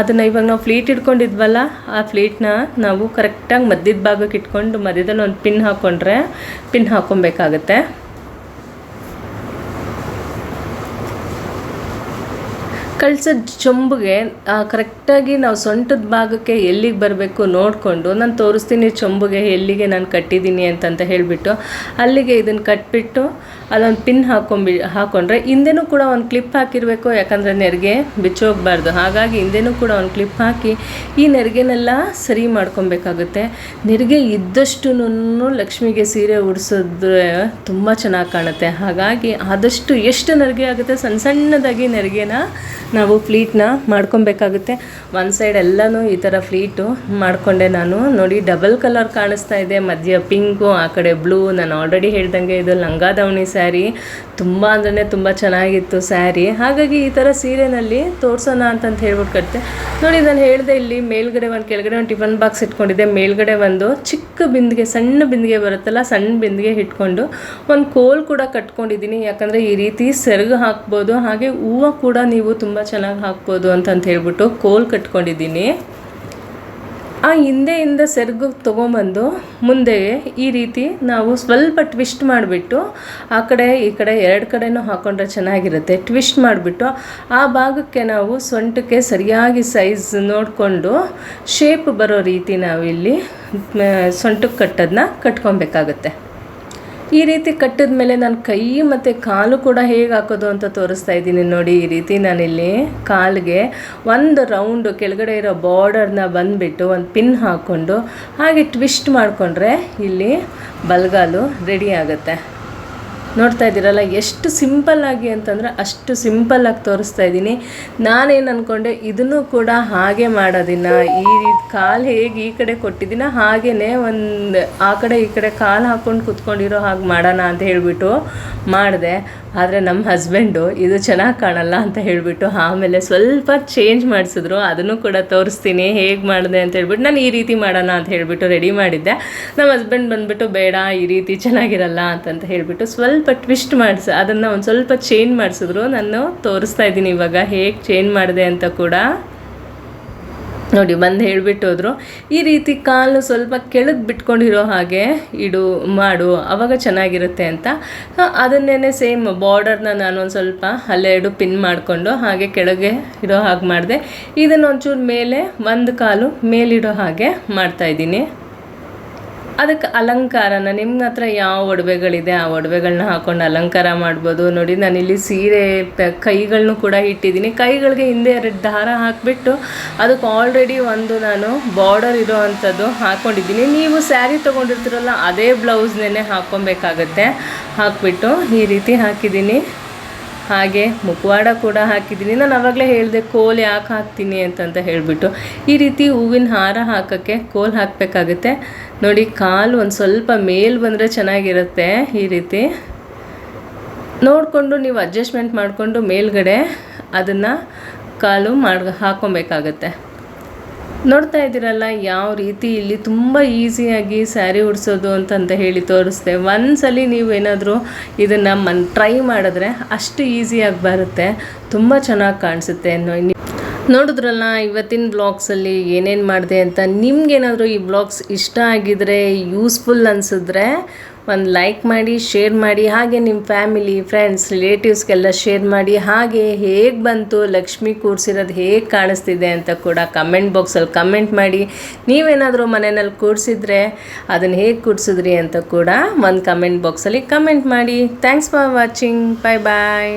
ಅದನ್ನು ಇವಾಗ ನಾವು ಫ್ಲೀಟ್ ಇಟ್ಕೊಂಡಿದ್ವಲ್ಲ, ಆ ಫ್ಲೀಟ್ನ ನಾವು ಕರೆಕ್ಟಾಗಿ ಮಧ್ಯದ ಭಾಗಕ್ಕೆ ಇಟ್ಕೊಂಡು ಮಧ್ಯದಲ್ಲಿ ಒಂದು ಪಿನ್ ಹಾಕ್ಕೊಂಡ್ರೆ ಪಿನ್ ಹಾಕ್ಕೊಬೇಕಾಗತ್ತೆ ಕಳ್ಸೋದ್ ಚೊಂಬಿಗೆ ಕರೆಕ್ಟಾಗಿ ನಾವು ಸೊಂಟದ ಭಾಗಕ್ಕೆ ಎಲ್ಲಿಗೆ ಬರಬೇಕು ನೋಡಿಕೊಂಡು ನಾನು ತೋರಿಸ್ತೀನಿ ಚೊಂಬುಗೆ ಎಲ್ಲಿಗೆ ನಾನು ಕಟ್ಟಿದ್ದೀನಿ ಅಂತಂತ ಹೇಳಿಬಿಟ್ಟು ಅಲ್ಲಿಗೆ ಇದನ್ನು ಕಟ್ಬಿಟ್ಟು ಅದೊಂದು ಪಿನ್ ಹಾಕೊಂಬಿ, ಹಾಕೊಂಡ್ರೆ ಹಿಂದೆನೂ ಕೂಡ ಒಂದು ಕ್ಲಿಪ್ ಹಾಕಿರಬೇಕು, ಯಾಕಂದರೆ ನೆರಿಗೆ ಬಿಚ್ಚೋಗ್ಬಾರ್ದು ಹಾಗಾಗಿ ಹಿಂದೆನೂ ಕೂಡ ಒಂದು ಕ್ಲಿಪ್ ಹಾಕಿ ಈ ನೆರಿಗೆನೆಲ್ಲ ಸರಿ ಮಾಡ್ಕೊಬೇಕಾಗುತ್ತೆ. ನೆರಿಗೆ ಇದ್ದಷ್ಟು ಲಕ್ಷ್ಮಿಗೆ ಸೀರೆ ಉಡಿಸಿದ್ರೆ ತುಂಬ ಚೆನ್ನಾಗಿ ಕಾಣುತ್ತೆ. ಹಾಗಾಗಿ ಆದಷ್ಟು ಎಷ್ಟು ನೆರಿಗೆ ಆಗುತ್ತೆ ಸಣ್ಣ ಸಣ್ಣದಾಗಿ ನೆರಿಗೆನ ನಾವು ಫ್ಲೀಟ್ನ ಮಾಡ್ಕೊಬೇಕಾಗುತ್ತೆ. ಒಂದು ಸೈಡ್ ಎಲ್ಲನೂ ಈ ಥರ ಫ್ಲೀಟು ಮಾಡಿಕೊಂಡೆ ನಾನು. ನೋಡಿ, ಡಬಲ್ ಕಲರ್ ಕಾಣಿಸ್ತಾ ಇದೆ. ಮಧ್ಯ ಪಿಂಕು, ಆ ಕಡೆ ಬ್ಲೂ, ನಾನು ಆಲ್ರೆಡಿ ಹೇಳ್ದಂಗೆ ಇದು ಲಂಗ ದಾವಣಿ ಸ್ಯಾರಿ. ತುಂಬ ಅಂದ್ರೆ ತುಂಬ ಚೆನ್ನಾಗಿತ್ತು ಸ್ಯಾರಿ. ಹಾಗಾಗಿ ಈ ಥರ ಸೀರೆನಲ್ಲಿ ತೋರಿಸೋಣ ಅಂತಂತ ಹೇಳ್ಬಿಟ್ಟು ಕಟ್ತೆ ನೋಡಿ, ನಾನು ಹೇಳಿದೆ ಇಲ್ಲಿ ಮೇಲ್ಗಡೆ ಒಂದು, ಕೆಳಗಡೆ ಒಂದು ಟಿಫನ್ ಬಾಕ್ಸ್ ಇಟ್ಕೊಂಡಿದ್ದೆ. ಮೇಲ್ಗಡೆ ಒಂದು ಚಿಕ್ಕ ಬಿಂದಿಗೆ, ಸಣ್ಣ ಬಿಂದಿಗೆ ಬರುತ್ತಲ್ಲ, ಸಣ್ಣ ಬಿಂದಿಗೆ ಇಟ್ಕೊಂಡು ಒಂದು ಕೋಲ್ ಕೂಡ ಕಟ್ಕೊಂಡಿದ್ದೀನಿ. ಯಾಕಂದರೆ ಈ ರೀತಿ ಸೆರಗು ಹಾಕ್ಬೋದು. ಹಾಗೆ ಹೂವು ಕೂಡ ನೀವು ತುಂಬ ಚೆನ್ನಾಗಿ ಹಾಕ್ಬೋದು ಅಂತಂತ ಹೇಳ್ಬಿಟ್ಟು ಕೋಲ್ ಕಟ್ಕೊಂಡಿದ್ದೀನಿ. ಆ ಹಿಂದೆಯಿಂದ ಸೆರಗು ತೊಗೊಂಬಂದು ಮುಂದೆ ಈ ರೀತಿ ನಾವು ಸ್ವಲ್ಪ ಟ್ವಿಸ್ಟ್ ಮಾಡಿಬಿಟ್ಟು ಆ ಕಡೆ, ಈ ಕಡೆ ಎರಡು ಕಡೆನೂ ಹಾಕೊಂಡ್ರೆ ಚೆನ್ನಾಗಿರುತ್ತೆ. ಟ್ವಿಸ್ಟ್ ಮಾಡಿಬಿಟ್ಟು ಆ ಭಾಗಕ್ಕೆ ನಾವು ಸೊಂಟಕ್ಕೆ ಸರಿಯಾಗಿ ಸೈಜ್ ನೋಡಿಕೊಂಡು ಶೇಪ್ ಬರೋ ರೀತಿ ನಾವಿಲ್ಲಿ ಸೊಂಟಕ್ಕೆ ಕಟ್ಟೋದನ್ನ ಕಟ್ಕೊಬೇಕಾಗುತ್ತೆ. ಈ ರೀತಿ ಕಟ್ಟಿದ ಮೇಲೆ ನಾನು ಕೈ ಮತ್ತು ಕಾಲು ಕೂಡ ಹೇಗೆ ಹಾಕೋದು ಅಂತ ತೋರಿಸ್ತಾ ಇದ್ದೀನಿ ನೋಡಿ ಈ ರೀತಿ ನಾನಿಲ್ಲಿ ಕಾಲಿಗೆ ಒಂದು ರೌಂಡು ಕೆಳಗಡೆ ಇರೋ ಬಾರ್ಡರ್ನ ಬಂದುಬಿಟ್ಟು ಒಂದು ಪಿನ್ ಹಾಕ್ಕೊಂಡು ಹಾಗೆ ಟ್ವಿಸ್ಟ್ ಮಾಡಿಕೊಂಡ್ರೆ ಇಲ್ಲಿ ಬಲ್ಗಾಲು ರೆಡಿ ಆಗುತ್ತೆ. ನೋಡ್ತಾ ಇದ್ದೀರಲ್ಲ, ಎಷ್ಟು ಸಿಂಪಲ್ ಆಗಿ ಅಂತಂದರೆ ಅಷ್ಟು ಸಿಂಪಲ್ ಆಗಿ ತೋರಿಸ್ತಾ ಇದ್ದೀನಿ. ನಾನೇನು ಅಂದ್ಕೊಂಡೆ ಇದನ್ನು ಕೂಡ ಹಾಗೆ ಮಾಡೋದಿನ ಈ ಕಾಲು ಹೇಗೆ ಈ ಕಡೆ ಕೊಟ್ಟಿದ್ದೀನ ಹಾಗೇ ಒಂದು ಆ ಕಡೆ ಈ ಕಡೆ ಕಾಲು ಹಾಕ್ಕೊಂಡು ಕುತ್ಕೊಂಡಿರೋ ಹಾಗೆ ಮಾಡೋಣ ಅಂತ ಹೇಳಿಬಿಟ್ಟು ಮಾಡಿದೆ. ಆದರೆ ನಮ್ಮ ಹಸ್ಬೆಂಡು, ಇದು ಚೆನ್ನಾಗಿ ಕಾಣಲ್ಲ ಅಂತ ಹೇಳಿಬಿಟ್ಟು ಆಮೇಲೆ ಸ್ವಲ್ಪ ಚೇಂಜ್ ಮಾಡಿಸಿದ್ರು. ಅದನ್ನು ಕೂಡ ತೋರಿಸ್ತೀನಿ, ಹೇಗೆ ಮಾಡಿದೆ ಅಂತ ಹೇಳ್ಬಿಟ್ಟು ನಾನು ಈ ರೀತಿ ಮಾಡೋಣ ಅಂತ ಹೇಳಿಬಿಟ್ಟು ರೆಡಿ ಮಾಡಿದ್ದೆ. ನಮ್ಮ ಹಸ್ಬೆಂಡ್ ಬಂದುಬಿಟ್ಟು, ಬೇಡ, ಈ ರೀತಿ ಚೆನ್ನಾಗಿರಲ್ಲ ಅಂತಂತ ಹೇಳಿಬಿಟ್ಟು ಸ್ವಲ್ಪ ಟ್ವಿಸ್ಟ್ ಮಾಡಿಸ, ಅದನ್ನು ಒಂದು ಸ್ವಲ್ಪ ಚೇಂಜ್ ಮಾಡಿಸಿದ್ರು ನಾನು ತೋರಿಸ್ತಾ ಇದ್ದೀನಿ ಇವಾಗ ಹೇಗೆ ಚೇಂಜ್ ಮಾಡಿದೆ ಅಂತ ಕೂಡ. ನೋಡಿ, ಬಂದು ಹೇಳಿಬಿಟ್ಟು ಹೋದರು. ಈ ರೀತಿ ಕಾಲು ಸ್ವಲ್ಪ ಕೆಳಗೆ ಬಿಟ್ಕೊಂಡಿರೋ ಹಾಗೆ ಇಡು, ಮಾಡು, ಅವಾಗ ಚೆನ್ನಾಗಿರುತ್ತೆ ಅಂತ. ಅದನ್ನೇ ಸೇಮ್ ಬಾರ್ಡರ್ನ ನಾನು ಒಂದು ಸ್ವಲ್ಪ ಅಲ್ಲೆರಡು ಪಿನ್ ಮಾಡಿಕೊಂಡು ಹಾಗೆ ಕೆಳಗೆ ಇಡೋ ಹಾಗೆ ಮಾಡಿದೆ. ಇದನ್ನು ಒಂಚೂರು ಮೇಲೆ, ಒಂದು ಕಾಲು ಮೇಲಿಡೋ ಹಾಗೆ ಮಾಡ್ತಾಯಿದ್ದೀನಿ ಅದಕ್ಕೆ ಅಲಂಕಾರನ ನಿಮ್ಮ ಹತ್ರ ಯಾವ ಒಡವೆಗಳಿದೆ ಆ ಒಡವೆಗಳನ್ನ ಹಾಕೊಂಡು ಅಲಂಕಾರ ಮಾಡ್ಬೋದು. ನೋಡಿ ನಾನಿಲ್ಲಿ ಸೀರೆ ಕೈಗಳನ್ನೂ ಕೂಡ ಇಟ್ಟಿದ್ದೀನಿ. ಕೈಗಳಿಗೆ ಹಿಂದೆ ಎರಡು ದಾರ ಹಾಕಿಬಿಟ್ಟು ಅದಕ್ಕೆ ಆಲ್ರೆಡಿ ಒಂದು ನಾನು ಬಾರ್ಡರ್ ಇರೋ ಅಂಥದ್ದು ಹಾಕ್ಕೊಂಡಿದ್ದೀನಿ ನೀವು ಸ್ಯಾರಿ ತೊಗೊಂಡಿರ್ತೀರಲ್ಲ, ಅದೇ ಬ್ಲೌಸ್ನೇ ಹಾಕ್ಕೊಬೇಕಾಗತ್ತೆ. ಹಾಕ್ಬಿಟ್ಟು ಈ ರೀತಿ ಹಾಕಿದ್ದೀನಿ. ಹಾಗೆ ಮುಖವಾಡ ಕೂಡ ಹಾಕಿದ್ದೀನಿ. ನಾನು ಆವಾಗಲೇ ಹೇಳಿದೆ, ಕೋಲ್ ಯಾಕೆ ಹಾಕ್ತೀನಿ ಅಂತಂತ ಹೇಳಿಬಿಟ್ಟು. ಈ ರೀತಿ ಹೂವಿನ ಹಾರ ಹಾಕೋಕ್ಕೆ ಕೋಲ್ ಹಾಕಬೇಕಾಗುತ್ತೆ. ನೋಡಿ, ಕಾಲು ಒಂದು ಸ್ವಲ್ಪ ಮೇಲ್ ಬಂದರೆ ಚೆನ್ನಾಗಿರುತ್ತೆ ಈ ರೀತಿ. ನೋಡಿಕೊಂಡು ನೀವು ಅಡ್ಜಸ್ಟ್ಮೆಂಟ್ ಮಾಡಿಕೊಂಡು ಮೇಲ್ಗಡೆ ಅದನ್ನು ಕಾಲು ಮಾಡಿ ಹಾಕ್ಕೊಬೇಕಾಗತ್ತೆ ನೋಡ್ತಾ ಇದ್ದೀರಲ್ಲ, ಯಾವ ರೀತಿ ಇಲ್ಲಿ ತುಂಬ ಈಸಿಯಾಗಿ ಸ್ಯಾರಿ ಉಡಿಸೋದು ಅಂತಂತ ಹೇಳಿ ತೋರಿಸ್ದೆ. ಒಂದ್ಸಲಿ ನೀವು ಏನಾದರೂ ಇದನ್ನು ಮನ್, ಟ್ರೈ ಮಾಡಿದ್ರೆ ಅಷ್ಟು ಈಸಿಯಾಗಿ ಬರುತ್ತೆ. ತುಂಬ ಚೆನ್ನಾಗಿ ಕಾಣಿಸುತ್ತೆ ನೋಡಿದ್ರಲ್ಲ, ಇವತ್ತಿನ ಬ್ಲಾಗ್ಸಲ್ಲಿ ಏನೇನು ಮಾಡಿದೆ ಅಂತ. ನಿಮ್ಗೇನಾದರೂ ಈ ಬ್ಲಾಗ್ಸ್ ಇಷ್ಟ ಆಗಿದ್ರೆ ಯೂಸ್ಫುಲ್ ಅನಿಸಿದ್ರೆ ಒಂದು ಲೈಕ್ ಮಾಡಿ ಶೇರ್ ಮಾಡಿ. ಹಾಗೆ ನಿಮ್ಮ ಫ್ಯಾಮಿಲಿ ಫ್ರೆಂಡ್ಸ್ ರಿಲೇಟಿವ್ಸ್ಗೆಲ್ಲ ಶೇರ್ ಮಾಡಿ. ಹಾಗೆ ಹೇಗೆ ಬಂತು ಲಕ್ಷ್ಮಿ ಕೂರಿಸಿರೋದು, ಹೇಗೆ ಕಾಣಿಸ್ತಿದೆ ಅಂತ ಕೂಡ ಕಮೆಂಟ್ ಬಾಕ್ಸಲ್ಲಿ ಕಮೆಂಟ್ ಮಾಡಿ. ನೀವೇನಾದರೂ ಮನೆಯಲ್ಲಿ ಕೂಡಿಸಿದ್ರೆ ಅದನ್ನು ಹೇಗೆ ಕೂಡಿಸಿದ್ರಿ ಅಂತ ಕೂಡ ಒಂದು ಕಮೆಂಟ್ ಬಾಕ್ಸಲ್ಲಿ ಕಮೆಂಟ್ ಮಾಡಿ. Thanks for watching bye bye